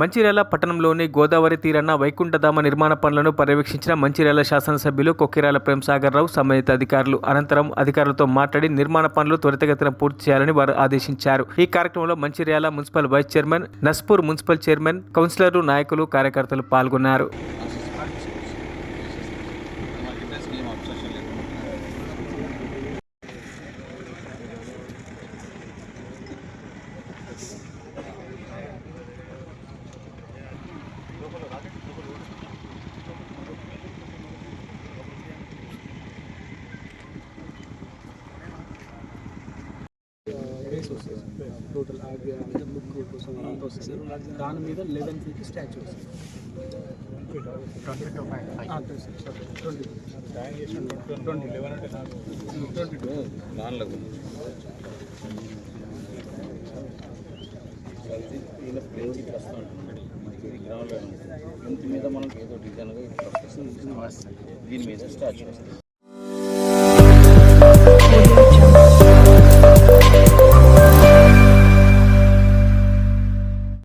మంచిర్యాల పట్టణంలోని గోదావరి తీరాన వైకుంఠధామ నిర్మాణ పనులను పర్యవేక్షించిన మంచిర్యాల శాసనసభ్యులు కొక్కిరాల ప్రేమసాగర్ రావు సంబంధిత అధికారులు అనంతరం అధికారులతో మాట్లాడి నిర్మాణ పనులు త్వరితగతిన పూర్తి చేయాలని వారు ఆదేశించారు. ఈ కార్యక్రమంలో Mancherial municipal vice chairman Naspur municipal chairman కౌన్సిలర్లు నాయకులు కార్యకర్తలు పాల్గొన్నారు. బేస్ వస్తుంది టోటల్ బుక్ కోసం అంతా వస్తుంది దాని మీద లెవెన్ ఫీట్ స్టాచ్యూ వస్తుంది ట్వంటీ ట్వంటీ టూ నాన్నలకు ప్లేస్ ఇట్లా ఇంటి మీద మనకి ఏదో డిజైన్గా ఇట్లా వస్తుంది దీని మీద స్టాచ్యూ వస్తుంది